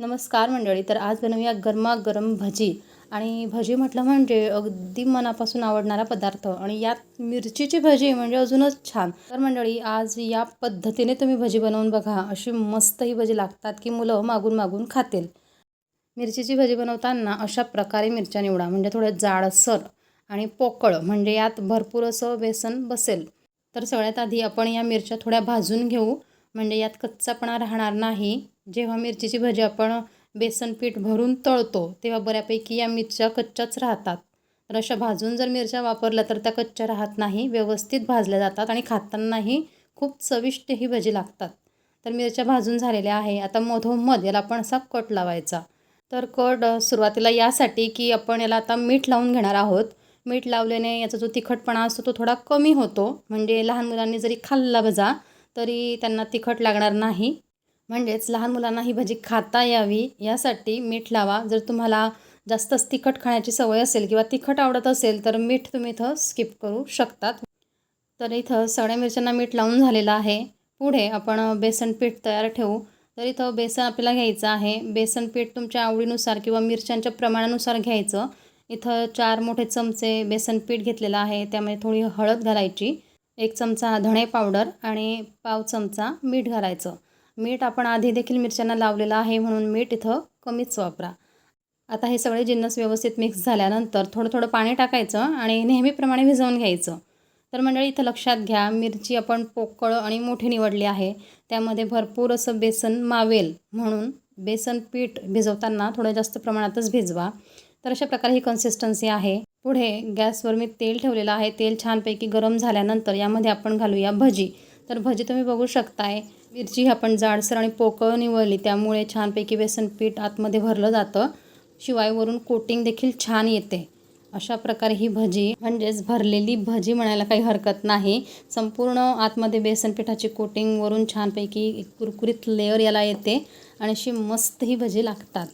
नमस्कार मंडळी तर आज बनवूया गरमागरम भजी. आणि भजी म्हटलं म्हणजे अगदी मनापासून आवडणारा पदार्थ. आणि यात मिरचीची भजी म्हणजे अजूनच छान. तर मंडळी आज या पद्धतीने तुम्ही भजी बनवून बघा. अशी मस्त ही भजी लागतात की मुलं मागून मागून खातील. मिरचीची भजी बनवताना अशा प्रकारे मिरच्या निवडा. म्हणजे थोडं जाडसर आणि पोकळ. म्हणजे यात भरपूर असं बेसन बसेल. तर सगळ्यात आधी आपण या मिरच्या थोड्या भाजून घेऊ. म्हणजे यात कच्चापणा राहणार नाही. जेव्हा मिरचीची भजी आपण बेसन पीठ भरून तळतो तेव्हा बऱ्यापैकी या मिरच्या कच्च्याच राहतात. तर अशा भाजून जर मिरच्या वापरल्या तर त्या कच्च्या राहत नाही व्यवस्थित भाजल्या जातात आणि खातानाही खूप चविष्ट ही भजी लागतात. तर मिरच्या भाजून झालेल्या आहे. आता मधोमध याला आपण असा कट लावायचा. तर कट सुरुवातीला यासाठी की आपण याला आता मीठ लावून घेणार आहोत. मीठ लावल्याने याचा जो तिखटपणा असतो तो थोडा कमी होतो. म्हणजे लहान मुलांनी जरी खाल्ला भजा तरी त्यांना तिखट लागणार नाही. म्हणजेच लहान मुलांना ही भजी खाता यावी यासाठी मीठ लावा. जर तुम्हाला जास्तच तिखट खाण्याची सवय असेल किंवा तिखट आवडत असेल तर मीठ तुम्ही इथं स्किप करू शकतात. तर इथं सगळ्या मिरच्यांना मीठ लावून झालेलं आहे. पुढे आपण बेसन पीठ तयार ठेवू. तर इथं बेसन आपल्याला घ्यायचं आहे. बेसन पीठ तुमच्या आवडीनुसार किंवा मिरच्यांच्या प्रमाणानुसार घ्यायचं. इथं चार मोठे चमचे बेसन पीठ घेतलेलं आहे. त्यामध्ये थोडी हळद घालायची एक चमचा धणे पावडर आणि पाव चमचा मीठ घालायचं. मीठ आपण आधी देखील मिरच्यांना लावलेलं आहे म्हणून मीठ इथं कमीच वापरा. आता हे सगळे जिन्नस व्यवस्थित मिक्स झाल्यानंतर थोडं थोडं पाणी टाकायचं आणि नेहमीप्रमाणे भिजवून घ्यायचं. तर मंडळी इथं लक्षात घ्या मिरची आपण पोकळ आणि मोठी निवडली आहे. त्यामध्ये भरपूर असं बेसन मावेल म्हणून बेसन पीठ भिजवताना थोडं जास्त प्रमाणातच भिजवा. तर अशा प्रकारे ही कन्सिस्टन्सी आहे. पुढे गॅसवर मी तेल ठेवलेलं आहे. तेल छानपैकी गरम झाल्यानंतर यामध्ये आपण घालूया भजी. तर भजी तुम्ही बघू शकताय. मिरची आपण जाडसर आणि पोकळ निवडली त्यामुळे छानपैकी बेसन पीठ आतमध्ये भरलं जातं. शिवाय वरून कोटिंग देखील छान येते. अशा प्रकारे ही भजी म्हणजेच भरलेली भजी म्हणायला काही हरकत नाही. संपूर्ण आतमध्ये बेसन पिठाची कोटिंग वरून छानपैकी कुरकुरीत लेअर याला येते आणि अशी मस्त ही भजी लागतात.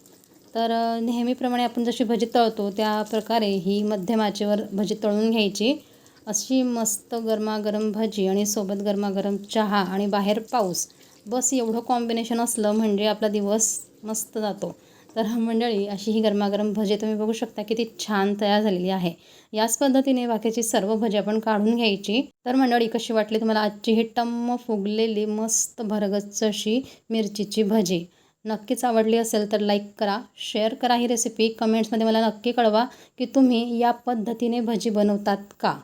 तर नेहमीप्रमाणे आपण जशी भजी तळतो त्या प्रकारे ही मध्यम आचेवर भजी तळून घ्यायची. अशी मस्त गरमागरम भजी आणि सोबत गरमागरम चहा आणि बाहेर पाऊस. बस एवढं कॉम्बिनेशन असलं म्हणजे आपला दिवस मस्त जातो. तर मंडळी अशी ही गरमागरम भजी तुम्ही बघू शकता किती छान तयार झालेली आहे. याच पद्धतीने बाकीची सर्व भजी आपण काढून घ्यायची. तर मंडळी कशी वाटली तुम्हाला आजची ही टम्म फुगलेली मस्त भरगच्च अशी मिरचीची भजी? नक्कीच आवडली असेल तर लाईक करा शेअर करा ही रेसिपी कमेंट्समध्ये मला नक्की कळवा की तुम्ही या पद्धतीने भजी बनवतात का?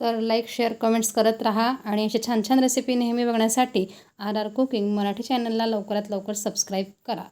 तर लाईक शेअर कमेंट्स करत राहा. आणि असे छान छान रेसिपी नेहमी बघण्यासाठी आर आर कुकिंग मराठी चॅनलला लवकरात लवकर सबस्क्राईब करा.